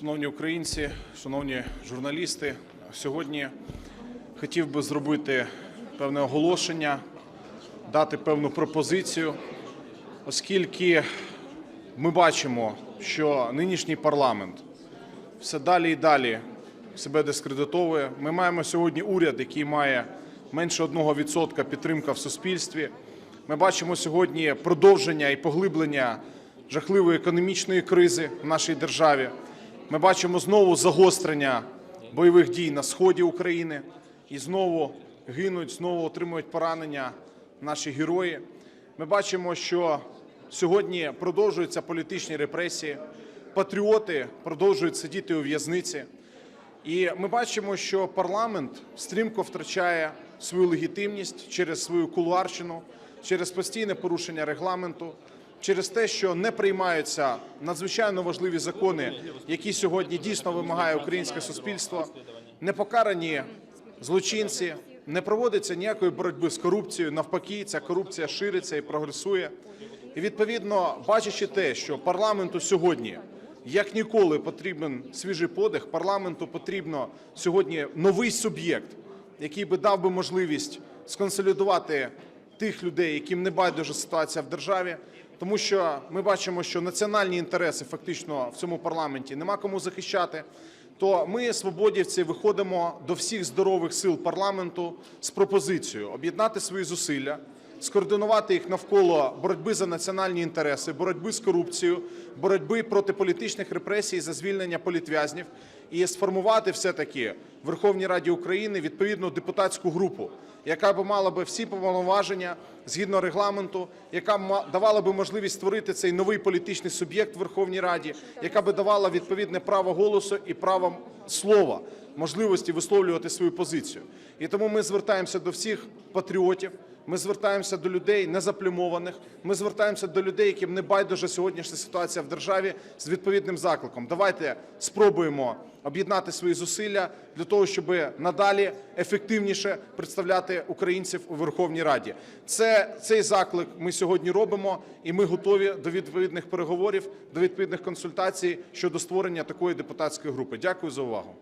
Шановні українці, шановні журналісти, сьогодні хотів би зробити певне оголошення, дати певну пропозицію, оскільки ми бачимо, що нинішній парламент все далі і далі себе дискредитовує. Ми маємо сьогодні уряд, який має менше 1% підтримка в суспільстві. Ми бачимо сьогодні продовження і поглиблення жахливої економічної кризи в нашій державі. Ми бачимо знову загострення бойових дій на сході України і знову гинуть, знову отримують поранення наші герої. Ми бачимо, що сьогодні продовжуються політичні репресії, патріоти продовжують сидіти у в'язниці. І ми бачимо, що парламент стрімко втрачає свою легітимність через свою кулуарщину, через постійне порушення регламенту, через те, що не приймаються надзвичайно важливі закони, які сьогодні дійсно вимагає українське суспільство, не покарані злочинці, не проводиться ніякої боротьби з корупцією. Навпаки, ця корупція шириться і прогресує. І відповідно, бачачи те, що парламенту сьогодні як ніколи потрібен свіжий подих. Парламенту потрібно сьогодні новий суб'єкт, який би дав би можливість сконсолідувати тих людей, яким не байдужа ситуація в державі. Тому що ми бачимо, що національні інтереси фактично в цьому парламенті нема кому захищати. То ми, свободівці, виходимо до всіх здорових сил парламенту з пропозицією об'єднати свої зусилля, скоординувати їх навколо боротьби за національні інтереси, боротьби з корупцією, боротьби проти політичних репресій за звільнення політв'язнів і сформувати все-таки в Верховній Раді України відповідну депутатську групу, яка би мала би всі повноваження згідно регламенту, яка давала би можливість створити цей новий політичний суб'єкт в Верховній Раді, яка би давала відповідне право голосу і право слова, можливості висловлювати свою позицію. І тому ми звертаємося до всіх патріотів. Ми звертаємося до людей незаплюмованих. Ми звертаємося до людей, яким не байдужа сьогоднішня ситуація в державі з відповідним закликом. Давайте спробуємо об'єднати свої зусилля для того, щоб надалі ефективніше представляти українців у Верховній Раді. Це цей заклик ми сьогодні робимо, і ми готові до відповідних переговорів, до відповідних консультацій щодо створення такої депутатської групи. Дякую за увагу.